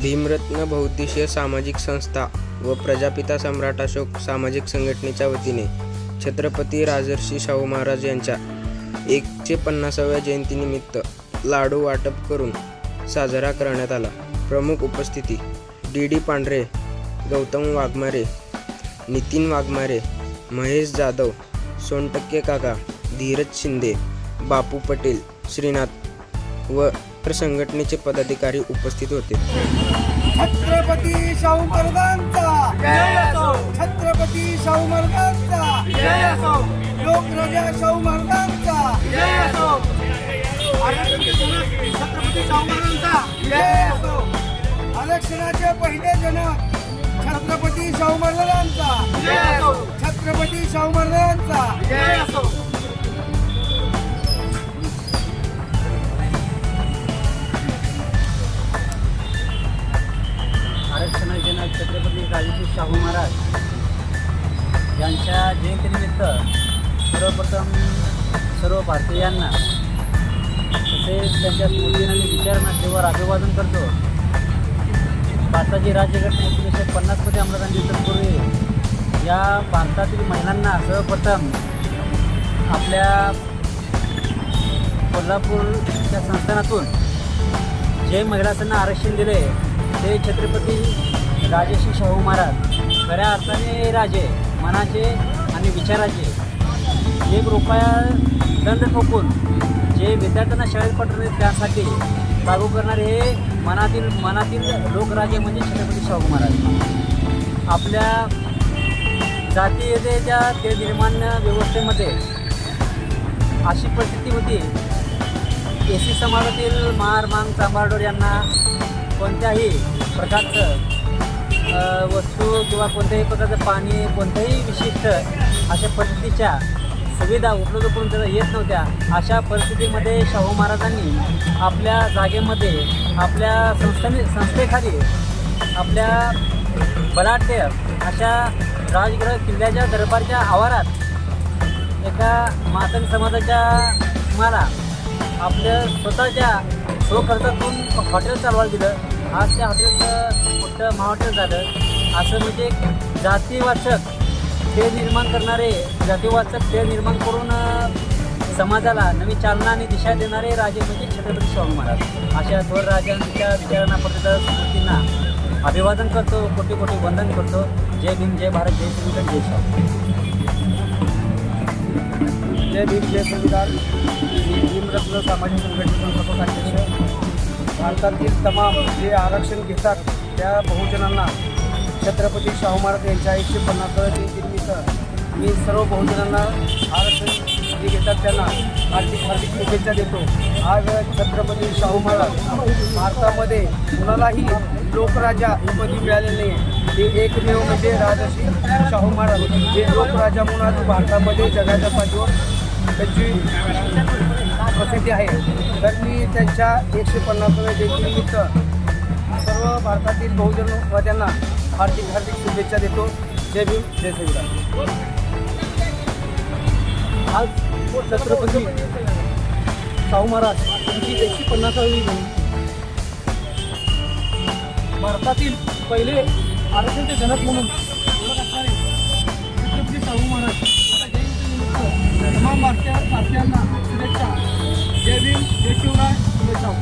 भीमरत्न बहुद्देशीय सामाजिक संस्था व प्रजापिता सम्राट अशोक सामाजिक संघटनेच्या वतीने छत्रपती राजर्षी शाहू महाराज यांच्या एकशे पन्नासाव्या जयंतीनिमित्त लाडू वाटप करून साजरा करण्यात आला. प्रमुख उपस्थिती डी डी पांढरे गौतम वाघमारे नितीन वाघमारे महेश जाधव सोनटक्के काका धीरज शिंदे बापू पटेल श्रीनाथ व संघटनेचे पदाधिकारी उपस्थित होते. छत्रपती शाहू महाराजांचा! छत्रपती शाहू महाराजांचा! लोकराजा शाहू महाराजांचा! छत्रपती शाहू महाराजांचा! आरक्षणाचे पहिले जनक छत्रपती शाहू महाराजांचा! छत्रपती शाहू महाराजांचा! यांच्या जयंतीनिमित्त सर्वप्रथम सर्व भारतीयांना तसेच त्यांच्या स्मृतीने मी जेव्हा अभिवादन करतो. भारताची राज्यघटना एकोणीसशे पन्नासमध्ये अंमलात तत्पूर्वी या भारतातील महिलांना सर्वप्रथम आपल्या कोल्हापूरच्या संस्थानातून जे महिलांना आरक्षण दिले ते छत्रपती राजेश्री शाहू महाराज खऱ्या अर्थाने राजे मनाचे आणि विचाराचे. एक रुपया दंड ठोकून जे विद्यार्थ्यांना शाळेत पाठवले त्यासाठी लागू करणारे हे मनातील मनातील लोकराजे म्हणजे छत्रपती शाहू महाराज. आपल्या जाती येतेच्या ते निर्माण व्यवस्थेमध्ये अशी परिस्थिती होती. एस सी समाजातील मार मांग चांबारडोर यांना कोणत्याही प्रकारचं वस्तू वस्तू किंवा कोणत्याही प्रकारचं पाणी कोणत्याही विशिष्ट अशा पद्धतीच्या सुविधा उपलब्ध करून त्याला येत नव्हत्या. अशा परिस्थितीमध्ये शाहू महाराजांनी आपल्या जागेमध्ये आपल्या संस्थाने संस्थेखाली आपल्या बलाढ्य अशा राजगृह किल्ल्याच्या दरबारच्या आवारात एका मातंग समाजाच्या मला आपल्या स्वतःच्या स्वखर्चातून हॉटेल चालवायला दिलं. आज त्या हॉटेलचं मोठं महाहॉटेल झालं. असं म्हणजे जातीवाचक ते निर्माण करणारे जातीवाचक ते निर्माण करून समाजाला नवी चालना आणि दिशा देणारे राजे म्हणजे छत्रपती शाहू महाराज. अशा थोर राजांच्या विचारांना पद्धत स्मृतींना अभिवादन करतो कोटी कोटी वंदन करतो. जय भीम जय भारत जय श्रीमंत जय शाहू जय भीम जय संविधान. मी भीमरत्न सामाजिक संघटनेचा प्रमुख अध्यक्ष. भारतातील तमाम जे आरक्षण घेतात त्या बहुजनांना छत्रपती शाहू महाराज यांच्या एकशे पन्नासाव्या जयंतीनिमित्त मी सर्व बहुजनांना आरक्षण जे घेतात त्यांना हार्दिक हार्दिक शुभेच्छा देतो. आज छत्रपती शाहू महाराज भारतामध्ये कुणालाही लोकराजा ही पदवी मिळालेली नाही. हे एकमेव म्हणजे राजश्री शाहू महाराज. जे लोकराजा म्हणून आज भारतामध्ये जगाच्या पाठीवर त्यांची प्रसिद्धी आहे. तर मी त्यांच्या एकशे पन्नासाव्या जयंतीनिमित्त सर्व भारतातील बहुजनवाद्यांना हार्दिक हार्दिक शुभेच्छा देतो. जय भीम जय शिवराय आज छत्रपती शाहू महाराज यांची एकशे पन्नासावी भारतातील पहिले आरक्षणचे जनक म्हणून छत्रपती शाहू महाराज तमाम भारतीय भारतीयांना शुभेच्छा. जय भीम जय शिवराय जय शाहू.